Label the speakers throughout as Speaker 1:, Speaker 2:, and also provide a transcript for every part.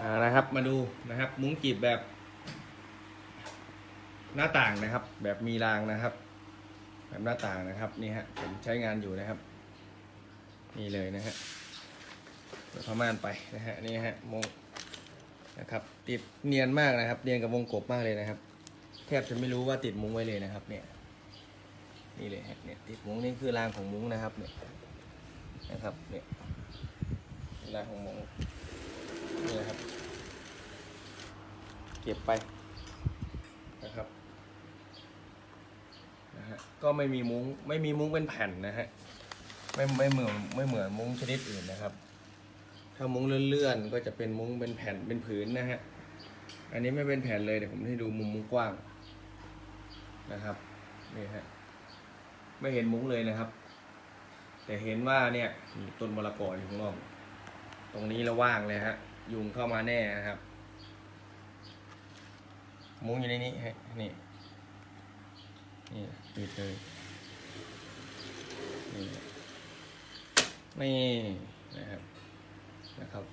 Speaker 1: อ่านะครับมาดูนะครับ มุ้งกีบแบบ หน้าต่างนะครับ แบบมีรางนะครับ แบบหน้าต่างนะครับนี่ฮะผมใช้งานอยู่นะครับ นี่เลยนะฮะเปิดผ้าม่านไปนะฮะนี่ฮะมุ้งนะครับ ติดเนียนมากนะครับ เนียนกับวงกบมากเลยนะครับ แทบจะไม่รู้ว่าติดมุ้งไว้เลยนะครับ เนี่ย นี่เลยฮะเนี่ยติดมุ้งนี่คือรางของมุ้งนะครับ เนี่ยนะครับ เนี่ยรางของมุ้ง นี่นะครับ เก็บไปนะครับนะฮะก็ไม่มีมุ้งไม่มีมุ้งเป็นแผ่นนะฮะไม่ไม่เหมือนไม่เหมือนมุ้งชนิดอื่นนะครับ ถ้ามุ้งเลื่อนๆก็จะเป็นมุ้งเป็นแผ่นเป็นผืนนะฮะอันนี้ไม่เป็นแผ่นเลยเดี๋ยวผมให้ดูมุมมุ้งกว้างนะครับนี่ฮะไม่เห็นมุ้งเลยนะครับ แต่เห็นว่าเนี่ยต้นมะละกออยู่ข้างนอกตรงนี้แล้วว่างเลยฮะ ยุงเข้ามาแน่นะครับ มุ้งอยู่ในนี้ฮะนี่ นี่ปิดเลยนี่นี่นะครับนะครับ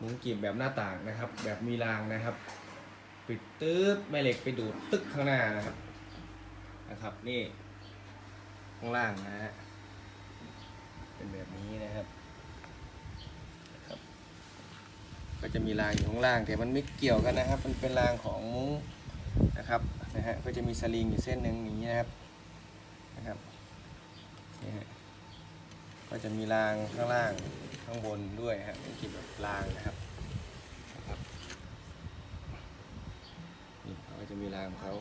Speaker 1: มุ้งกีบแบบหน้าต่างนะครับ แบบมีรางนะครับ ปิดตึ๊บแม่เหล็กไปดูดตึ๊กข้างหน้านะครับ นะครับ นี่ ข้างล่างนะฮะเป็นแบบนี้นะครับ ก็ จะมีรางอยู่ข้างล่างแต่มันไม่เกี่ยวกันนะครับ มันเป็นรางของมุ้งนะครับนะฮะก็จะมีสลิงอยู่เส้นหนึ่งอย่างนี้นะครับนะครับนี่ฮะก็จะมีรางข้างล่างข้างบนด้วยฮะเป็นกีบแบบรางนะครับนี่เขาก็จะมีรางของเขา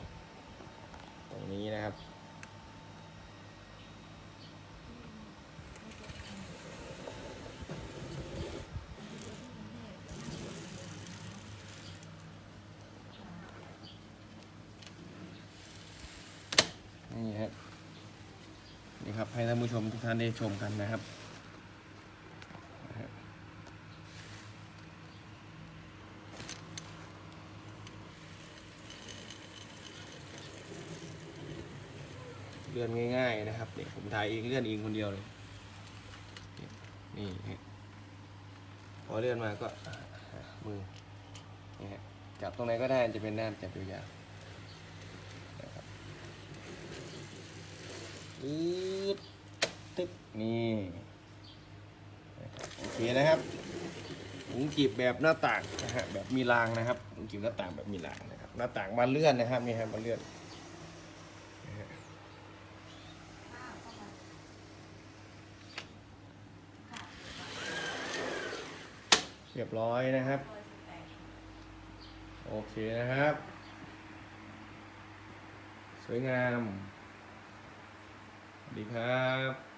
Speaker 1: ตรงนี้นะครับ นี่ครับนี่ครับให้ท่านผู้ชมทุกท่านได้ชมกันนะครับเลื่อนง่ายๆนะครับเนี่ผมถ่ายเองเลื่อนเองคนเดียวเลย นี่ฮะพอเลื่อนมาก็มือนี่ฮะจับตรงไหนก็ได้จะเป็นด้ามจับยาวๆนะครับ อืดตึ๊บนี่โอเคนะครับหุงกีบแบบหน้าต่างนะฮะแบบมีรางนะครับหุงกีบหน้าต่างแบบมีรางนะครับ หน้าต่างมาเลื่อนนะครับนี่ครับมาเลื่อนเรียบร้อยนะครับ โอเคนะครับ สวยงาม ดีครับ